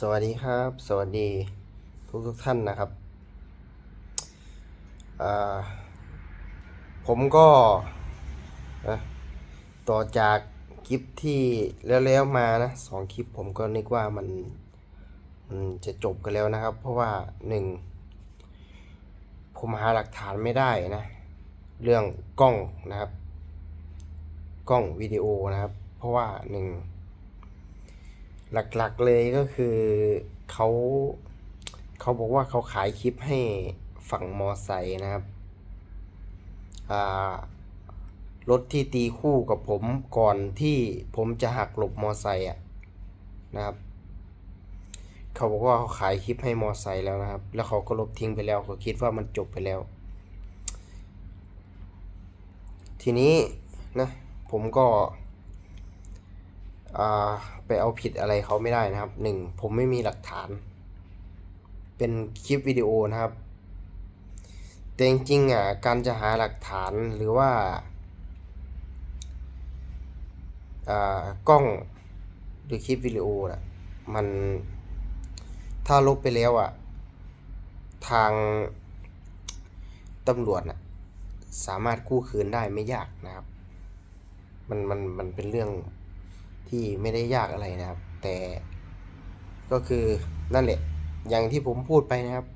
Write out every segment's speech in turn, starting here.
สวัสดีครับ สวัสดีทุกทุกท่านนะครับ ผมก็ต่อจากคลิปที่แล้วๆมานะสองคลิปผมก็นึกว่ามันมันจะจบกันแล้วนะครับ เพราะว่าหนึ่งผมหาหลักฐานไม่ได้นะ เรื่องกล้องนะครับ กล้องวิดีโอนะครับ เพราะว่าหนึ่ง หลักๆเลยก็คือเขาเขาบอกว่าเขาขายคลิปให้ฝั่งมอไซค์นะครับอ่ารถที่ตีคู่กับผมก่อนที่ผมจะหักหลบมอไซค์อะนะครับ เขาบอกว่าเขาขายคลิปให้มอไซค์แล้วนะครับ แล้วเขาก็ลบทิ้งไปแล้วเขาคิดว่ามันจบไปแล้ว ทีนี้นะผมก็ ไปเอาผิดอะไรเขาไม่ได้นะครับหนึ่งผมไม่มีหลักฐาน เป็นคลิปวิดีโอนะครับ แต่จริงๆอะการจะหาหลักฐานหรือว่าอากล้องหรือคลิปวิดีโอนะมันถ้าลบไปแล้วอะ ทางตำรวจนะสามารถกู้คืนได้ไม่ยากนะครับ มันมันมันเป็นเรื่อง ที่ไม่ได้ยากอะไรนะครับ แต่ก็คือนั่นแหละ อย่างที่ผมพูดไปนะครับ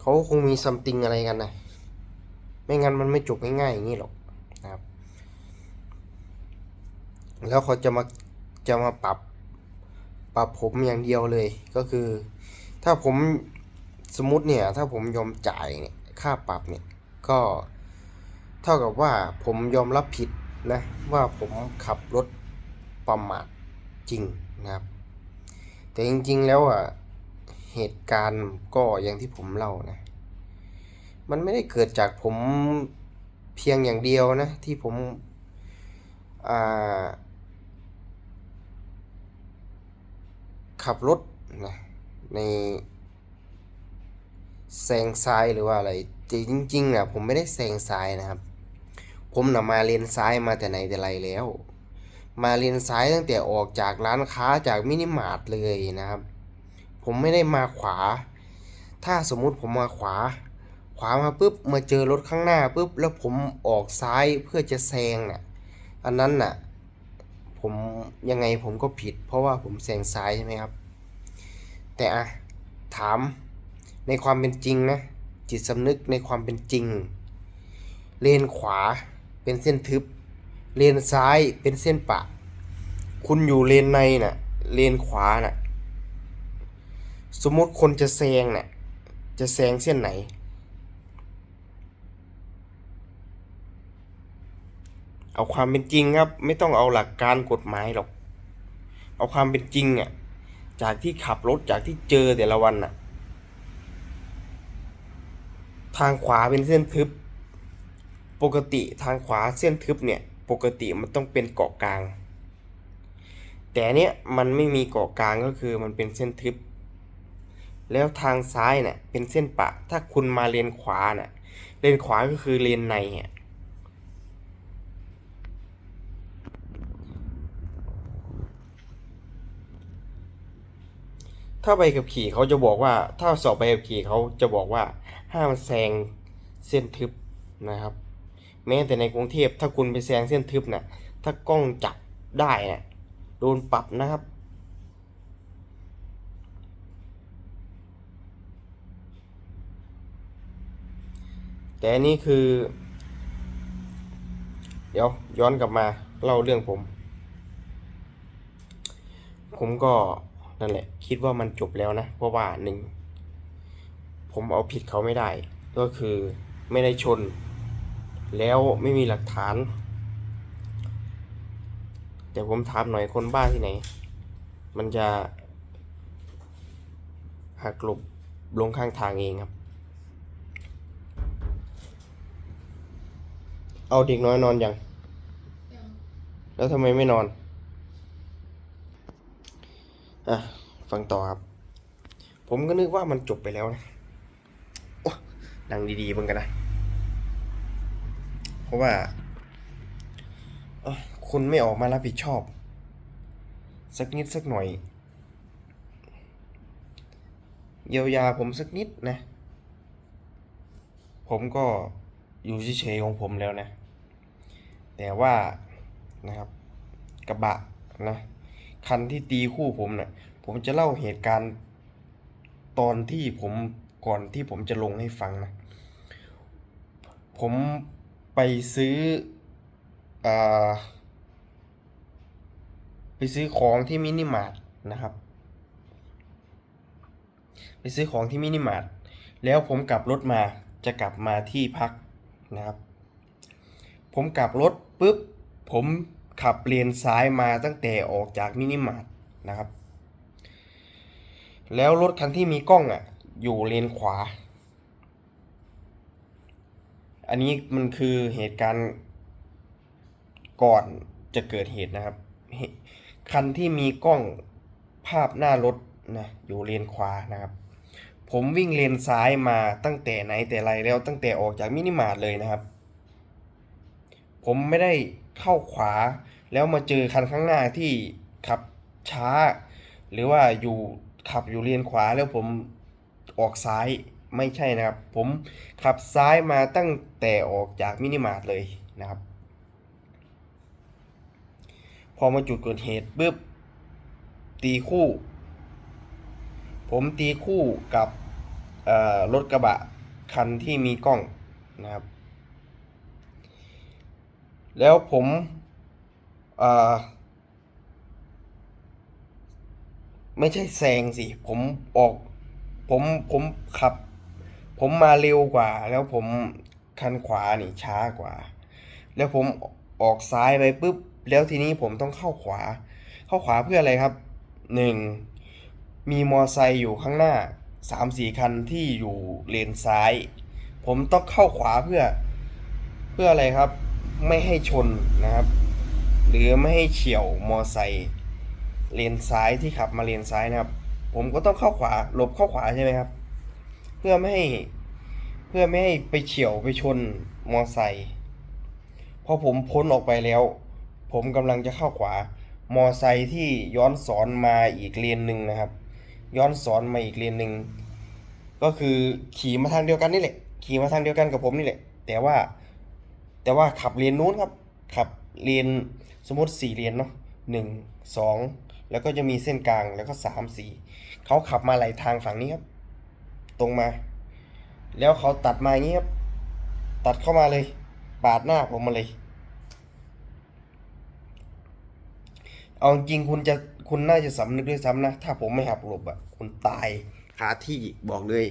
เขาคงมีซัมติงอะไรกันนะไม่งั้นมันไม่จบง่ายๆอย่างนี้หรอกนะครับ แล้วเขาจะมาจะมาปรับปรับผมอย่างเดียวเลยก็คือ ถ้าผมสมมติเนี่ย ถ้าผมยอมจ่ายเนี่ยค่าปรับเนี่ยก็เท่ากับว่าผมยอมรับผิด นะว่าผมขับรถประมาทจริงนะครับ แต่จริงๆแล้วอะเหตุการณ์ก็อย่างที่ผมเล่านะ มันไม่ได้เกิดจากผมเพียงอย่างเดียวนะที่ผมขับรถนะในแซงซ้ายหรือว่าอะไรจริงๆอะผมไม่ได้แซงซ้ายนะครับ ผมน่ะมาเลนซ้ายมาแต่ไหนแต่ไรแล้ว มาเลนซ้ายตั้งแต่ออกจากร้านค้าจากมินิมาร์ทเลยนะครับ ผมไม่ได้มาขวา ถ้าสมมุติผมมาขวา ขวามาปุ๊บมาเจอรถข้างหน้าปุ๊บแล้วผมออกซ้ายเพื่อจะแซงน่ะ อันนั้นน่ะผมยังไงผมก็ผิด เพราะว่าผมแซงซ้ายใช่ไหมครับ แต่อะถามในความเป็นจริงนะจิตสำนึกในความเป็นจริง เลนขวา เป็นเส้นทึบ เลนซ้ายเป็นเส้นปะ คุณอยู่เลนในน่ะ เลนขวาน่ะ สมมติคนจะแซงน่ะ จะแซงเส้นไหน เอาความเป็นจริงครับ ไม่ต้องเอาหลักการกฎหมายหรอก เอาความเป็นจริงอะ จากที่ขับรถจากที่เจอแต่ละวันน่ะ ทางขวาเป็นเส้นทึบ ปกติทางขวาเส้นทึบเนี่ยปกติมันต้องเป็นเกาะกลาง แต่เนี้ยมันไม่มีเกาะกลางก็คือมันเป็นเส้นทึบ แล้วทางซ้ายเนี่ยเป็นเส้นปะ ถ้าคุณมาเลนขวาเน่ะเลนขวาก็คือเลนในอะถ้าใบขับขี่เขาจะบอกว่า ถ้าสอบใบขับขี่เขาจะบอกว่าห้ามแซงเส้นทึบนะครับ แม้แต่ในกรุงเทพถ้าคุณไปแซงเส้นทึบน่ะถ้ากล้องจับได้น่ะโดนปรับนะครับ แต่นนี้คือ เดี๋ยวย้อนกลับมาเล่าเรื่องผม ผมก็นั่นแหละ คิดว่ามันจบแล้วนะ เพราะว่าหนึ่ง ผมเอาผิดเขาไม่ได้ ก็คือไม่ได้ชน แล้วไม่มีหลักฐาน แต่ผมถามหน่อยคนบ้าที่ไหน มันจะหักหลบลงข้างทางเองครับ เอาเด็กน้อยนอนยัง แล้วทำไมไม่นอน อะ ฟังต่อครับ ผมก็นึกว่ามันจบไปแล้วนะ โอ้ดังดีๆเบิ่งกันนะ เพราะว่าคุณไม่ออกมารับผิดชอบ สักนิดสักหน่อยเยียวยาผมสักนิดนะ ผมก็อยู่เฉยๆของผมแล้วนะ แต่ว่านะครับกระบะนะคันที่ตีคู่ผมนะ่ะผมจะเล่าเหตุการณ์ตอนที่ผมก่อนที่ผมจะลงให้ฟังนะ ผม ไปซื้ออไปซื้อของที่มินิมาร์ทนะครับ ไปซื้อของที่มินิมาร์ทแล้วผมกลับรถมาจะกลับมาที่พักนะครับ ผมกลับรถปุ๊บผมขับเลนซ้ายมาตั้งแต่ออกจากมินิมาร์ทนะครับ แล้วรถคันที่มีกล้องอะอยู่เลนขวา อันนี้มันคือเหตุการณ์ก่อนจะเกิดเหตุนะครับ คันที่มีกล้องภาพหน้ารถนะอยู่เลนขวานะครับ ผมวิ่งเลนซ้ายมาตั้งแต่ไหนแต่ไรแล้วตั้งแต่ออกจากมินิมาร์ทเลยนะครับ ผมไม่ได้เข้าขวาแล้วมาเจอคันข้างหน้าที่ขับช้า หรือว่าอยู่ขับอยู่เลนขวาแล้วผมออกซ้าย ไม่ใช่นะครับ ผมขับซ้ายมาตั้งแต่ออกจากมินิมาร์ทเลยนะครับ พอมาจุดเกิดเหตุปุ๊บตีคู่ ผมตีคู่กับรถกระบะคันที่มีกล้องนะครับ แล้วผมไม่ใช่แซงสิ ผมออก ผม ผมขับ ผมมาเร็วกว่า แล้วผมคันขวานี่ช้ากว่า แล้วผมออกซ้ายไปปุ๊บ แล้วทีนี้ผมต้องเข้าขวา เข้าขวาเพื่ออะไรครับหนึ่งมีมอไซค์อยู่ข้างหน้าสามสี่คันที่อยู่เลนซ้าย ผมต้องเข้าขวาเพื่อ เพื่ออะไรครับ ไม่ให้ชนนะครับ หรือไม่ให้เฉี่ยวมอไซค์เลนซ้ายที่ขับมาเลนซ้ายนะครับ ผมก็ต้องเข้าขวาหลบเข้าขวาใช่ไหมครับ พื่อไม่ให้เพื่อไม่ให้ไปเฉี่ยวไปชนมอไซค์พอผมพ้นออกไปแล้ว ผมกำลังจะเข้าขวามอไซค์ที่ย้อนสอนมาอีกเลนหนึ่งนะครับ ย้อนสอนมาอีกเลนหนึ่งก็คือขี่มาทางเดียวกันนี่แหละ ขี่มาทางเดียวกันกับผมนี่แหละ แต่ว่าแต่ว่าขับเลนนู้นครับ ขับเลนสมมติสี่เลนเนาะหนึ่งสองแล้วก็จะมีเส้นกลางแล้วก็สามสี่เขาขับมาไหลทางฝั่งนี้ครับ ตรงมา แล้วเขาตัดมาอย่างนี้ครับ ตัดเข้ามาเลย ปาดหน้าผมมาเลย เอาจริงคุณจะคุณน่าจะสำนึกด้วยซ้ำนะ ถ้าผมไม่หักหลบอะ คุณตายคาที่บอกเลย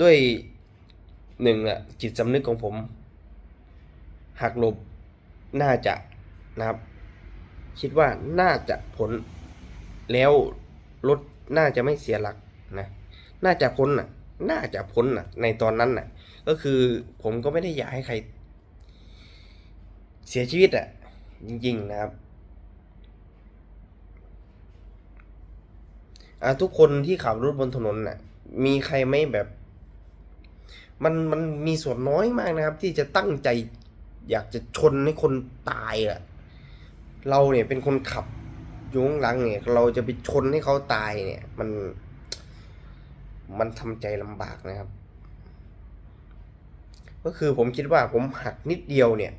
ด้วยหนึ่งอะจิตสำนึกของผม หักหลบน่าจะนะครับ คิดว่าน่าจะผลแล้วรถ น่าจะไม่เสียหลักนะน่าจะพ้นน่ะ น่าจะพ้นน่ะ ในตอนนั้นน่ะ ก็คือผมก็ไม่ได้อยากให้ใคร เสียชีวิตอะ จริง ๆ นะครับอะทุกคนที่ขับรถบนถนนน่ะ มีใครไม่แบบ มันมันมีส่วนน้อยมากนะครับ ที่จะตั้งใจอยากจะชนให้คนตายอะ เราเนี่ยเป็นคนขับ อยู่ข้างหลังเนี่ย เราจะไปชนให้เขาตายเนี่ย มัน มันทำใจลำบากนะครับ ก็คือผมคิดว่าผมหักนิดเดียวเนี่ย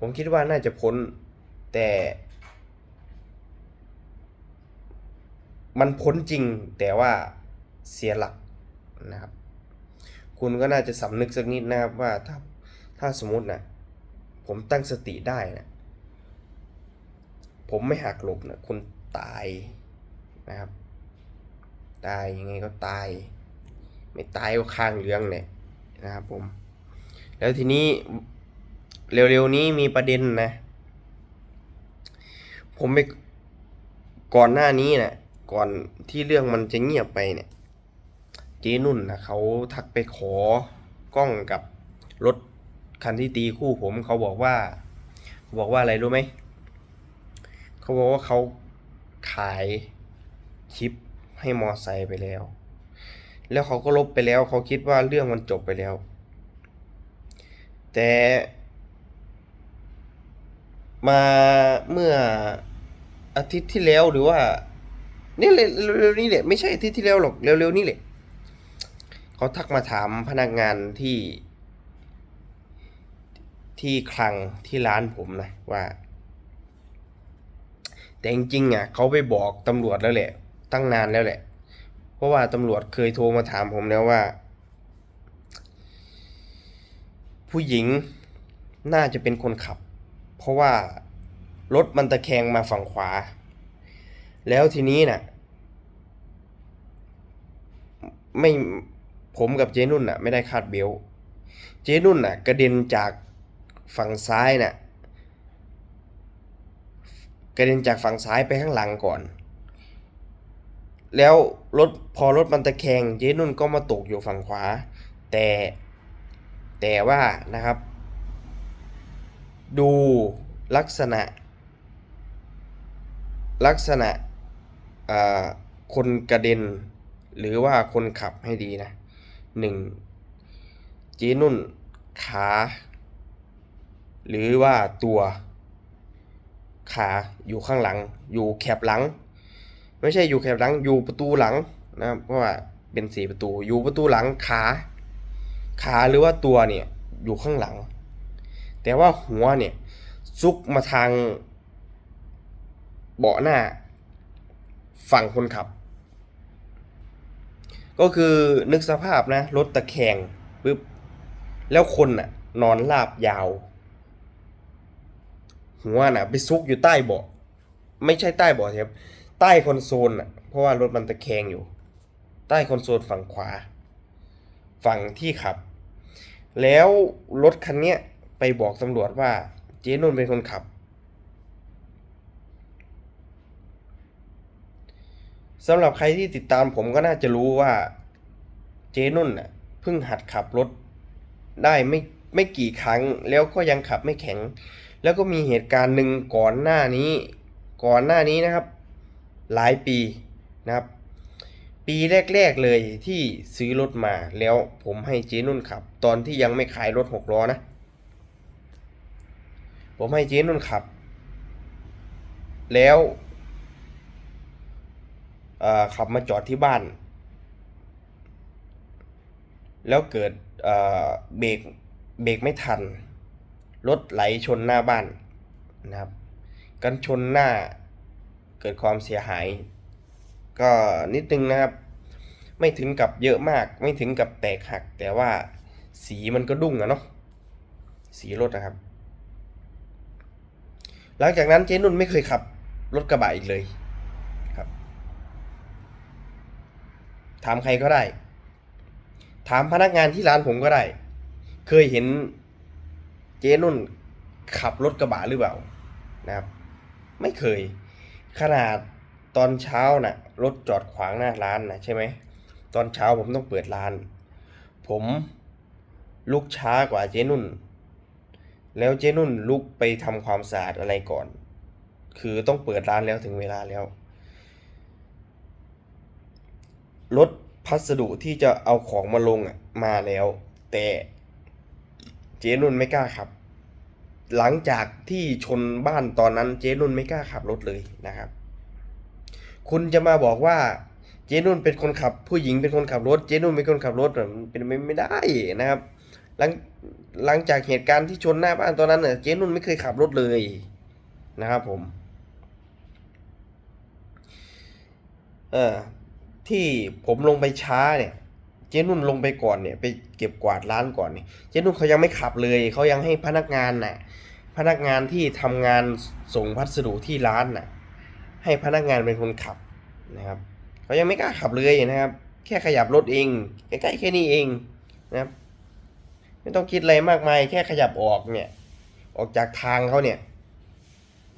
ผมคิดว่าน่าจะพ้นแต่มันพ้นจริงแต่ว่าเสียหลักนะครับ คุณก็น่าจะสำนึกสักนิดนะครับว่าถ้าถ้าสมมตินะผมตั้งสติได้นะ ผมไม่หักหลบนะคุณตายนะครับ ตายยังไงก็ตาย ไม่ตายก็ข้างเหลืองเนี่ยนะครับผม แล้วทีนี้เร็วๆนี้มีประเด็นนะ ผมไปก่อนหน้านี้นะก่อนที่เรื่องมันจะเงียบไปเนี่ย เจนุ่นนะเขาทักไปขอกล้องกับรถคันที่ตีคู่ผมเขาบอกว่า บอกว่าอะไรรู้ไหม เขาบอกว่าเขาขายคลิปให้มอไซค์ไปแล้ว แล้วเขาก็ลบไปแล้ว เขาคิดว่าเรื่องมันจบไปแล้ว แต่มาเมื่ออาทิตย์ที่แล้วหรือว่าเนี่ยเร็วๆนี่แหละไม่ใช่อาที่ที่แล้วหรอกเร็วๆนี่แหละเขาทักมาถามพนักงานที่ ที่คลังที่ร้านผมนะว่า แต่จริงๆอะเขาไปบอกตำรวจแล้วแหละ ตั้งนานแล้วแหละ เพราะว่าตำรวจเคยโทรมาถามผมแล้วว่า ผู้หญิงน่าจะเป็นคนขับ เพราะว่ารถมันตะแคงมาฝั่งขวา แล้วทีนี้น่ะ ไม่ผมกับเจนุ่นน่ะ ไม่ได้คาดเบลต์เจนุ่นน่ะ กระเด็นจากฝั่งซ้ายน่ะ กระเด็นจากฝั่งซ้ายไปข้างหลังก่อน แล้วรถพอรถมันตะแคงเจนุ่นก็มาตกอยู่ฝั่งขวา แต่แต่ว่านะครับ ดูลักษณะ ลักษณะคนกระเด็น หรือว่าคนขับให้ดีนะหนึ่งเจนุ่นขา หรือว่าตัว ขาอยู่ข้างหลัง อยู่แคบหลัง ไม่ใช่อยู่แคบหลัง อยู่ประตูหลังนะครับเพราะว่าเป็นสี่ประตู อยู่ประตูหลังขา ขาหรือว่าตัวเนี่ยอยู่ข้างหลัง แต่ว่าหัวเนี่ยซุกมาทางเบาะหน้าฝั่งคนขับ ก็คือนึกสภาพนะรถตะแคงปึ๊บแล้วคนน่ะนอนราบยาว หัวน่ะไปซุกอยู่ใต้เบาะไม่ใช่ใต้เบาะครับใต้คอนโซลน่ะเพราะว่ารถมันตะแคงอยู่ ใต้คอนโซลฝั่งขวา ฝั่งที่ขับ แล้วรถคันเนี้ยไปบอกตำรวจว่าเจ๊นุ่นเป็นคนขับ สำหรับใครที่ติดตามผมก็น่าจะรู้ว่าเจนุ่นน่ะเพิ่งหัดขับรถได้ไม่ไม่กี่ครั้งแล้วก็ยังขับไม่แข็ง แล้วก็มีเหตุการณ์หนึ่งก่อนหน้านี้ ก่อนหน้านี้นะครับ หลายปีนะครับ ปีแรกๆเลยที่ซื้อรถมาแล้วผมให้เจนุ่นขับ ตอนที่ยังไม่ขายรถหกล้อนะ ผมให้เจนุ่นขับ แล้วขับมาจอดที่บ้าน แล้วเกิดเบรกเบรกไม่ทัน รถไหลชนหน้าบ้านนะครับ กันชนหน้าเกิดความเสียหาย ก็นิดนึงนะครับ ไม่ถึงกับเยอะมาก ไม่ถึงกับแตกหัก แต่ว่าสีมันก็ดุ้งอะเนาะสีรถนะครับ หลังจากนั้นเจนุ่นไม่เคยขับรถกระบะอีกเลยครับ ถามใครก็ได้ ถามพนักงานที่ร้านผมก็ได้ เคยเห็น เจ๊นุ่นขับรถกระบะหรือเปล่านะครับ ไม่เคย ขนาดตอนเช้าน่ะรถจอดขวางหน้าร้านนะใช่ไหมตอนเช้าผมต้องเปิดร้าน ผมลุกช้ากว่าเจ๊นุ่น แล้วเจ๊นุ่นลุกไปทำความสะอาดอะไรก่อน คือต้องเปิดร้านแล้วถึงเวลาแล้วรถพัสดุที่จะเอาของมาลงอะมาแล้ว แต่ เจ๊นุ่นไม่กล้าขับ หลังจากที่ชนบ้านตอนนั้นเจ๊นุ่นไม่กล้าขับรถเลยนะครับ คุณจะมาบอกว่าเจ๊นุ่นเป็นคนขับ ผู้หญิงเป็นคนขับรถ เจ๊นุ่นเป็นคนขับรถมันเป็นไม่ได้นะครับ หลังหลังจากเหตุการณ์ที่ชนหน้าบ้านตอนนั้นเนี่ยเจ๊นุ่นไม่เคยขับรถเลยนะครับผมเออที่ผมลงไปช้าเนี่ย เจนุ่นลงไปก่อนเนี่ยไปเก็บกวาดร้านก่อนเนี่ยเจนุ่นเขายังไม่ขับเลยเขายังให้พนักงานน่ะพนักงานที่ทำงานส่งพัสดุที่ร้านน่ะให้พนักงานเป็นคนขับนะครับเขายังไม่กล้าขับเลยนะครับ แค่ขยับรถเองใกล้ๆแค่นี้เองนะครับไม่ต้องคิดอะไรมากมายแค่ขยับออกเนี่ยออกจากทางเขาเนี่ย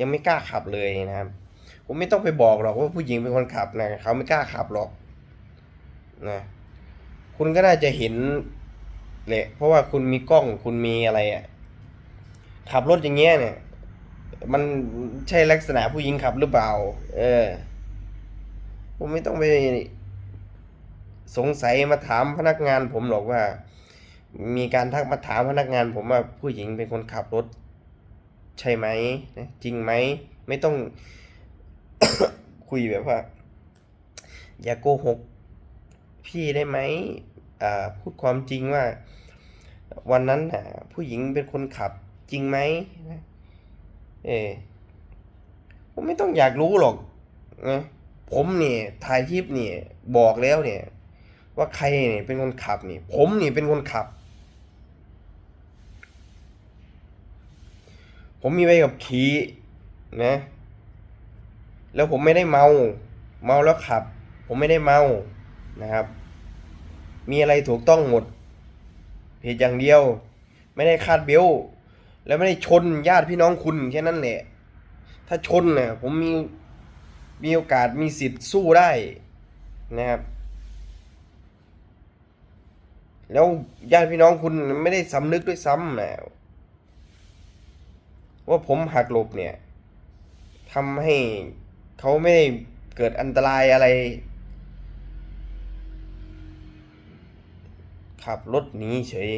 ยังไม่กล้าขับเลยนะครับผมไม่ต้องไปบอกหรอกว่าผู้หญิงเป็นคนขับนะเขาไม่กล้าขับหรอกนะ คุณก็น่าจะเห็นแหละเพราะว่าคุณมีกล้องคุณมีอะไรอะ่ะขับรถอย่างเงี้ยเนี่ย มันใช่ลักษณะผู้หญิงขับหรือเปล่า เออ ผมไม่ต้องไปสงสัยมาถามพนักงาน ผมหรอกว่า มีการทักมาถามพนักงาน ผมว่าผู้หญิงเป็นคนขับรถ ใช่ไหมจริงไหมไม่ต้อง คุยแบบว่า อย่าโกหก พี่ได้ไหมพูดความจริงว่า วันนั้นน่ะผู้หญิงเป็นคนขับจริงไหมเออผมไม่ต้องอยากรู้หรอกนะผมเนี่ยถ่ายคลิปเนี่ยบอกแล้วเนี่ย ว่าใครเนี่ยเป็นคนขับนี่ผมนี่เป็นคนขับ ผมมีใบขับขี่นะ แล้วผมไม่ได้เมา เมาแล้วขับ ผมไม่ได้เมา นะครับ มีอะไรถูกต้องหมดเพียงอย่างเดียว ไม่ได้คาดเบลต์แล้วไม่ได้ชนญาติพี่น้องคุณแค่นั้นแหละ ถ้าชนเนี่ยผมมีมีโอกาสมีสิทธิ์สู้ได้นะครับ แล้วญาติพี่น้องคุณไม่ได้สำนึกด้วยซ้ำนะว่าผมหักหลบเนี่ยทำให้เขาไม่ได้เกิดอันตรายอะไร ขับรถหนีเฉย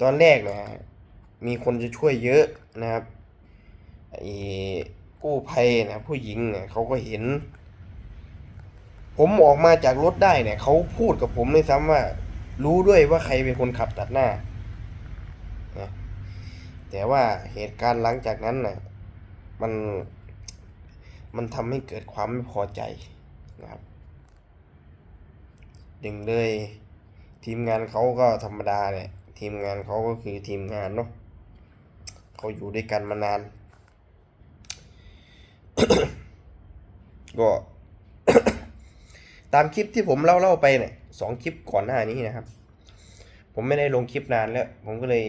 ตอนแรกนะมีคนจะช่วยเยอะนะครับไอ้กู้ภัยนะผู้หญิงเนี่ยเขาก็เห็น ผมออกมาจากรถได้เนี่ยเขาพูดกับผมเลยซ้ำว่า รู้ด้วยว่าใครเป็นคนขับตัดหน้านะแต่ว่าเหตุการณ์หลังจากนั้นน่ะมันมันทำให้เกิดความไม่พอใจนะครับ ดึงเลย ทีมงานเขาก็ธรรมดาเนี่ยทีมงานเขาก็คือทีมงานเนาะเขาอยู่ด้วยกันมานาน ก็ ตามคลิปที่ผมเล่าเล่าไปเนี่ยสองคลิปก่อนหน้านี้นะครับ ผมไม่ได้ลงคลิปนานแล้ว ผมก็เลย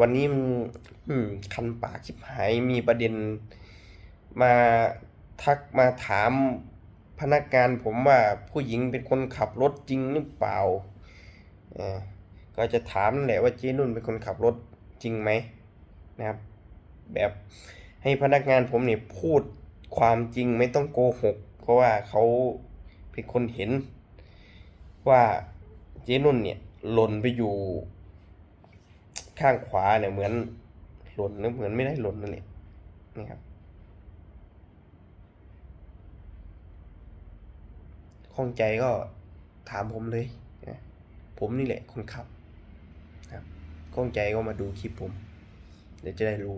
วันนี้มันคันปากคลิปหายมีประเด็นมาทักมาถาม พนักงานผมว่าผู้หญิงเป็นคนขับรถจริงหรือเปล่าก็จะถามนั่นแหละว่าเจ๊นุ่นเป็นคนขับรถจริงไหมนะครับ แบบให้พนักงานผมเนี่ยพูดความจริงไม่ต้องโกหก เพราะว่าเขาเป็นคนเห็น ว่าเจ๊นุ่นเนี่ยหล่นไปอยู่ ข้างขวาเนี่ยเหมือนหล่นหรือเหมือนไม่ได้หล่นนั่นแหละนี่ครับ ข้องใจก็ถามผมเลยนะผมนี่แหละคนขับนะครับข้องใจก็มาดูคลิปผม เดี๋ยวจะได้รู้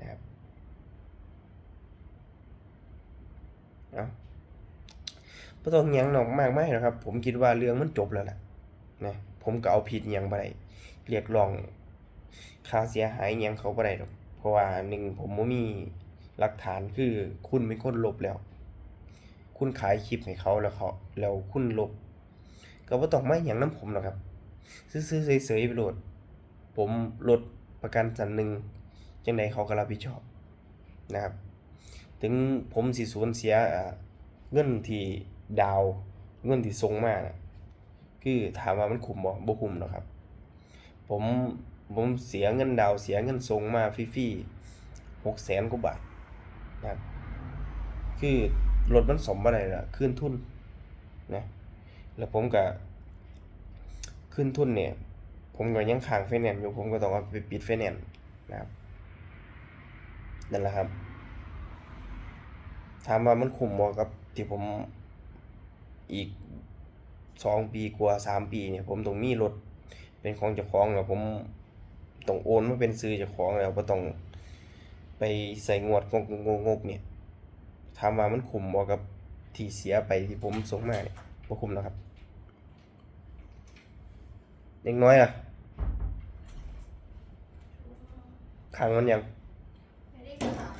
นะครับเอาไม่ต้องยังหนอกมากไม่หรอกครับ ผมคิดว่าเรื่องมันจบแล้วแหละนะผมก็เอาผิดยังไปเรียกร้องค่าเสียหายยังเขาไปได้หรอกเพราะว่าหนึ่งผมบ่มีหลักฐานคือคุณเป็นคนลบแล้ว คุณขายคลิปให้เขาแล้วเขาแล้วคุณลบ ก็บ่ต้องมาหยังน้ำผมหรอกครับ ซื้อๆเสยๆไปโหลด ผมลดประกันสันหนึ่งจังใดเขาก็รับผิดชอบนะครับ ถึงผมสิสูญเสียเงินที่ดาว เงินที่ส่งมากนะคือถามว่ามันคุ้มบ่บ่คุ้มหรอกครับ ผมผมเสียเงินดาวเสียเงินส่งมาฟรีๆหกแสนกว่าบาทนะครับคือ รถมันสมบ่ได้ละคืนทุนนะแล้วผมก็คืนทุนเนี่ย ผมก็ยังค้างไฟแนนซ์อยู่ผมก็ต้องเอาไปปิดไฟแนนซ์นะครับนั่นแหละครับ ถามว่ามันคุ้มบ่กับที่ผมอีกสองปีกว่าสามปีเนี่ย ผมต้องมีรถเป็นของเจ้าของแล้วผมต้องโอนมาเป็นซื้อเจ้าของแล้วบ่ต้องไปใส่งวดงกงกงกเนี่ย ถามว่ามันคุ้มบ่กับที่เสียไปที่ผมส่งมาเนี่ยบ่คุ้มแล้วครับเด็กน้อยอะขังมันยังไม่ได้ขัง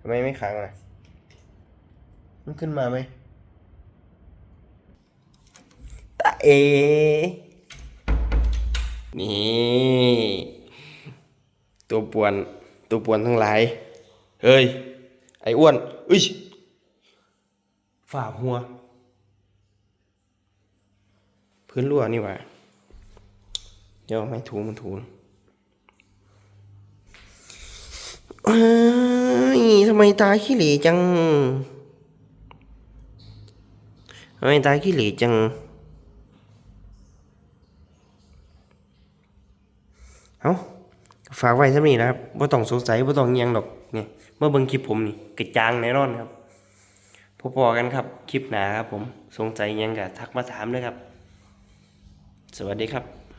ทำไมไม่ขังอะมันขึ้นมาไหมตาเอ นี่ ตัวป่วน ตัวป่วนทั้งหลาย เฮ้ย ไอ้อ้วนอุ้ยฝ่าหัว พื้นรั่วนี่หว่า เดี๋ยวให้ถูมันถูทำไมตาขี้เหร่จังทำไมตาขี้เหร่จัง เอาฝากไว้สักนี้นะครับว่าต้องสงสัยว่าต้องยังดอก มื่อเบิ่งคลิปผมนี่กระจางแน่นอนครับพอๆกันครับคลิปหนาครับผมสงสัยยังก็ทักมาถามเลยครับ สวัสดีครับ